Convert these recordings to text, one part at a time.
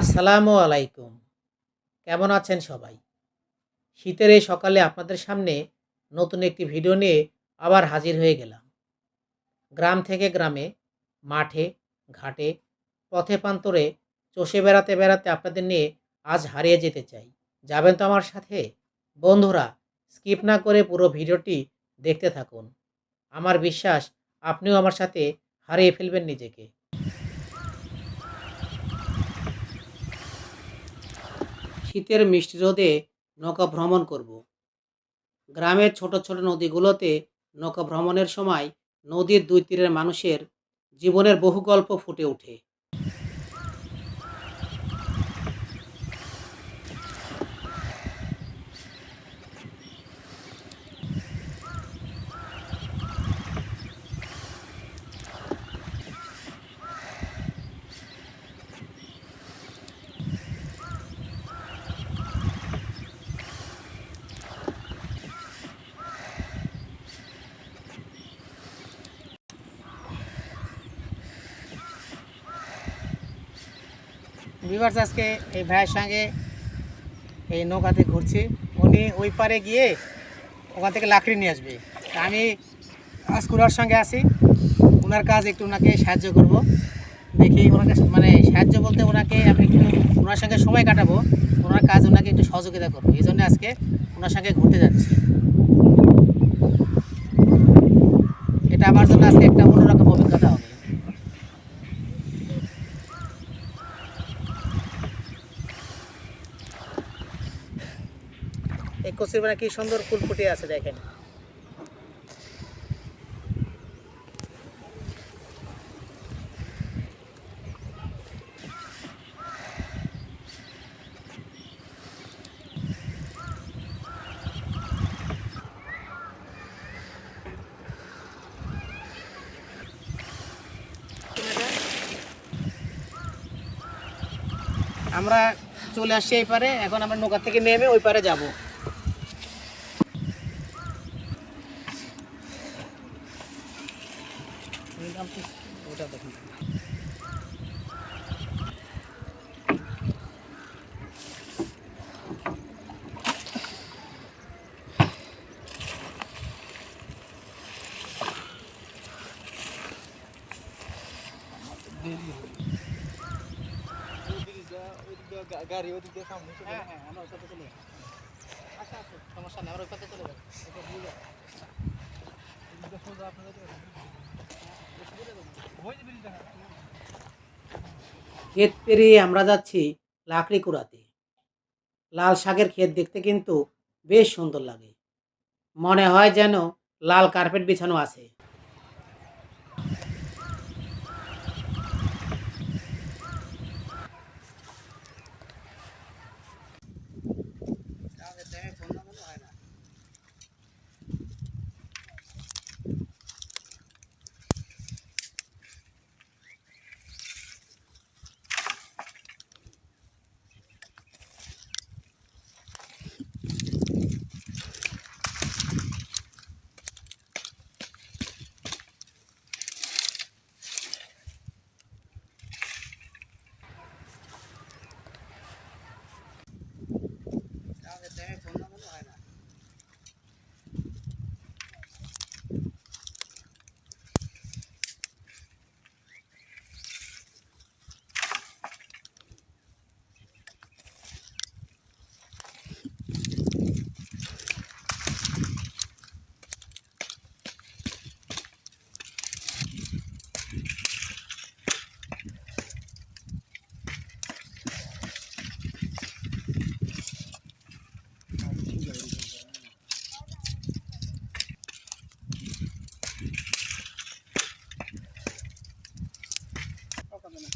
আসসালামু আলাইকুম। কেমন আছেন সবাই? শীতের এই সকালে আপনাদের সামনে নতুন একটি ভিডিও নিয়ে আবার হাজির হয়ে গেলাম। গ্রাম থেকে গ্রামে, মাঠে, ঘাটে, পথে প্রান্তরে চষে বেড়াতে বেড়াতে আপনাদের নিয়ে আজ হারিয়ে যেতে চাই। যাবেন তো আমার সাথে? বন্ধুরা, স্কিপ না করে পুরো ভিডিওটি দেখতে থাকুন। আমার বিশ্বাস, আপনিও আমার সাথে হারিয়ে ফেলবেন নিজেকে। শীতের মিষ্টি রোদে নৌকা ভ্রমণ করব। গ্রামের ছোট ছোট নদীগুলোতে নৌকা ভ্রমণের সময় নদীর দুই তীরের মানুষের জীবনের বহু গল্প ফুটে ওঠে। ভিভার্স আজকে এই ভাইয়ের সঙ্গে এই নৌকাতে ঘুরছি। উনি ওই পারে গিয়ে ওখান থেকে লাকড়ি নিয়ে আসবে। আমি আজ কুড়ার সঙ্গে আছি। ওনার কাজ একটু ওনাকে সাহায্য করব। দেখি ওনাকে মানে সাহায্য বলতে ওনাকে আমি একটু ওনার সঙ্গে সময় কাটাবো। ওনার কাজ ওনাকে একটু সহযোগিতা করব। এই জন্য আজকে ওনার সঙ্গে ঘুরতে যাচ্ছি এটা আমার জন্য আজকে একটা অন্যরকম অভিজ্ঞতা হবে কচুর মানে কি সুন্দর ফুল ফুটে আছে দেখেন। আমরা চলে আসছি এই পারে, এখন আমরা নৌকা থেকে নেমে ওই পারে যাব ওটা দেখুন গাড়ি ওদিক দিয়ে সামনে চলে হ্যাঁ হ্যাঁ আমরা ওই চলে যাব আচ্ছা আচ্ছা সমস্যা নেই আমরা ওই চলে যাব এটা ভুল যাবে। এদিকে সোজা আপনাদের ওই যে ব্রিজটা ক্ষেত পেরিয়ে আমরা যাচ্ছি লাকড়ি কুড়াতে লাল শাকের ক্ষেত দেখতে কিন্তু বেশ সুন্দর লাগে। মনে হয় যেন লাল কার্পেট বিছানো আছে আমাদের দেহে ফোন না করলে হয় না আমাদের দেহে ফোন না করলে হয় না ঠকাবে না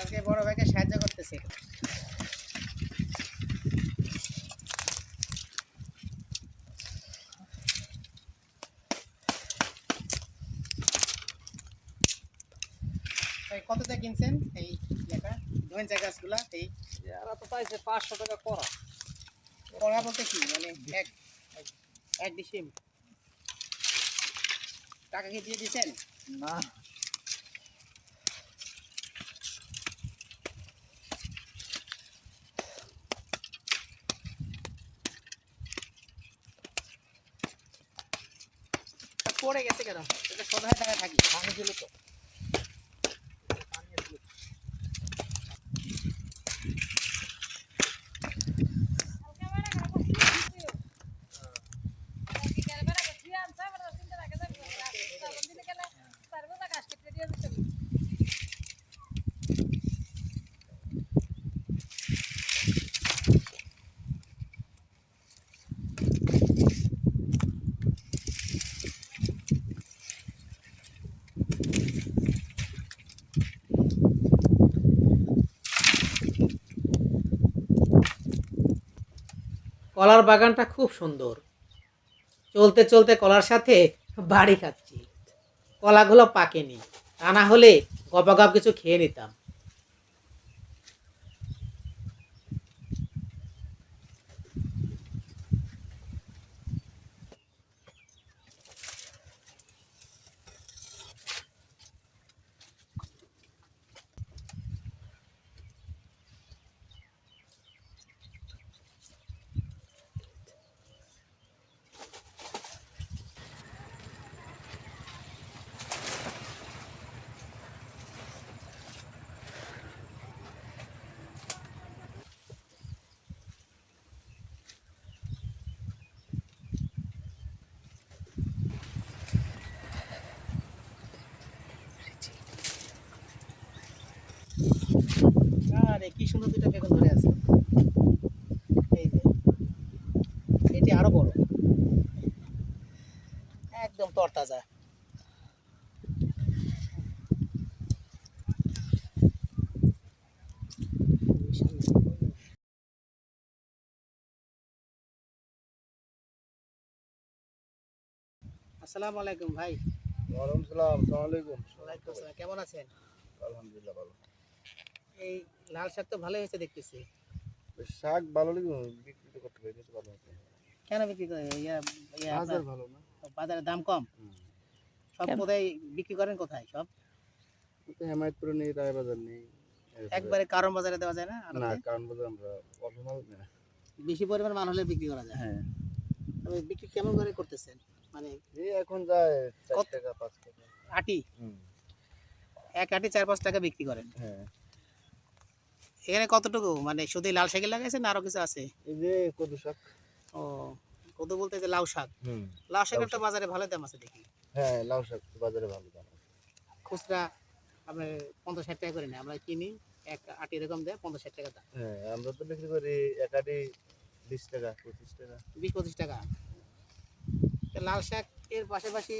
আজকে বড় ভাইকে সাহায্য করতেছে কত কোথায় কিনছেন? এই ইয়েটা ধৈঞ্চা গাছগুলা এই? এরা তো পাঁচশো টাকা করা। কড়া বলতে কি? মানে এক এক ডিসিম। টাকা কি দিয়ে দিয়েছেন? না। পড়ে গেছে কেন? এটা সদায় থাকে থাকি মানুষগুলো দিল তো। কলার বাগানটা খুব সুন্দর। চলতে চলতে কলার সাথে বাড়ি খাচ্ছি। কলাগুলো পাকেনি। তা না হলে গপাগপ কিছু খেয়ে নিতাম। আরে কি সুন্দর দুটো বেগুন ধরে আছে। এই যে এটি আরও বড়। একদম তরতাজা। আসসালামু আলাইকুম ভাই। ওয়ালাইকুম সালাম আসসালামু আলাইকুম। ওয়ালাইকুম আসসালাম কেমন আছেন? আলহামদুলিল্লাহ ভালো। এই লাল শাক তো ভালোই হয়েছে দেখতেছি। শাক ভালো লাগে বিক্রি তো করতে পারি ভালো হতো। কেন বিক্রি করে ইয়া ইয়া বাজার ভালো না। বাজারে দাম কম? সব কোথায় বিক্রি করেন কোথায় সব? হেমায়তপুরে নেই রায় বাজার নেই একবারে কারণ বাজারে দেওয়া যায় না না কারণ বাজার আমরা অল্প মাল বেশি পরিমাণ মাল হলে বিক্রি করা যায়। হ্যাঁ। তবে বিক্রি কেমন করে করতেছেন? মানে এই এখন যায় চার কত? টাকা পাঁচ টাকা। আটি? হুম। এক আটি চার পাঁচ টাকা বিক্রি করেন। হ্যাঁ। এখানে কতটুকু? মানে শুধু লাল শাকে লাগাইছেন না আরও কিছু আছে? এই যে কদু শাক। ও কত বলতে যে লাউ শাক। হুম। লাউ শাকের বাজারে ভালো দাম আছে দেখি। হ্যাঁ লাউ শাক বাজারে ভালো দাম খুচরা আপনার পঞ্চাশ ষাট টাকা করে আমরা কিনি এক আটি এরকম দেয় পঞ্চাশ ষাট টাকা দাম। হ্যাঁ আমরা তো বিক্রি করি একাডি বিশ টাকা পঁচিশ টাকা। বিশ পঁচিশ টাকা। লাল শাক এর পাশাপাশি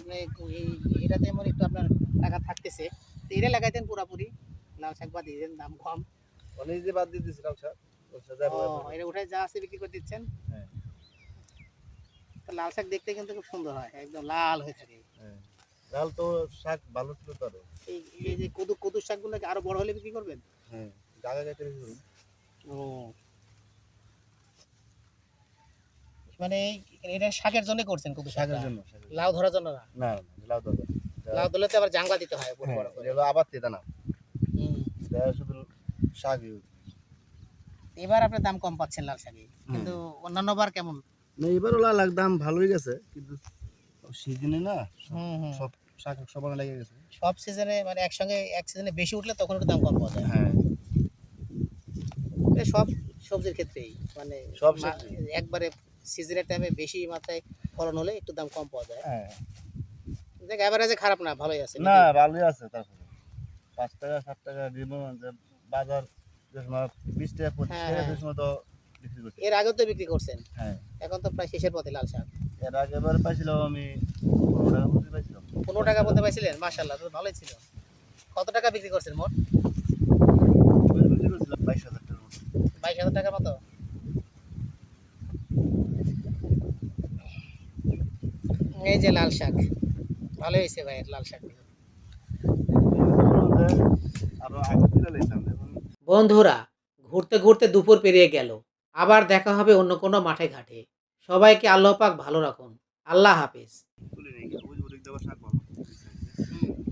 আপনি এই এটাতে এমন একটু আপনার টাকা থাকতেছে। তো এটা লাগাইতেন পুরাপুরি লাল শাক বাদ দিয়ে দাম কম। অনেক যে বাদ দিয়ে দিয়েছি লাউ শাক ওর সাথে ও আবার- এটা উঠে যা আছে বিক্রি করে দিচ্ছেন? হ্যাঁ। লাল শাক দেখতে কিন্তু খুব সুন্দর হয় একদম লাল হয়ে থাকে। হ্যাঁ। লাল তো শাক ভালো ছিল তো এই এই যে কদু কদু শাকগুলো আরও বড় হলে বিক্রি করবেন? হ্যাঁ জায়গা গাইতে বেশি ও। মানে এটা শাকের জন্য করছেন কদু শাকের জন্য লাউ ধরার জন্য না? লাউ লাউ ধরলে আবার জাংলা দিতে হয় বড় বড় করে। আবার তেতা না শুধু এবার আপনার দাম কম পাচ্ছেন লাল শাকে কিন্তু অন্যান্য বার কেমন? না এবারও লাল দাম ভালোই গেছে কিন্তু সিজনে না সব শাক সবার লেগে গেছে। সব সিজনে মানে একসঙ্গে এক সিজনে বেশি উঠলে তখন একটু দাম কম পাওয়া যায়। হ্যাঁ। সব সবজির ক্ষেত্রেই মানে সব একবারে সিজনের টাইমে বেশি মাত্রায় ফলন হলে একটু দাম কম পাওয়া যায়। হ্যাঁ। দেখ এভারেজে খারাপ না ভালোই আছে। না ভালোই আছে তারপরে পাঁচ টাকা সাত টাকা যে বাজার বিশ টাকা পঁচিশ হ্যাঁ, টাকা হ্যাঁ। যে বিক্রি করছি। এর আগেও তো বিক্রি করছেন? হ্যাঁ। এখন তো প্রায় শেষের পথে লাল শাক। এর আগে এবার পাইছিলাম আমি পনেরো টাকা মতো পাইছিলাম। পনেরো টাকা পথে পাইছিলেন? মাসাল্লাহ তো ভালোই ছিল। কত টাকা বিক্রি করছেন মোট? বিক্রি করছিলাম বাইশ হাজার টাকার মতো। বাইশ হাজার টাকার মতো? এই যে লাল শাক। ভালো হয়েছে ভাই লাল শাক বন্ধুরা, ঘুরতে ঘুরতে দুপুর পেরিয়ে গেল। আবার দেখা হবে অন্য কোনো মাঠে ঘাটে। সবাইকে আল্লাহ পাক ভালো রাখুন। আল্লাহ হাফিজ।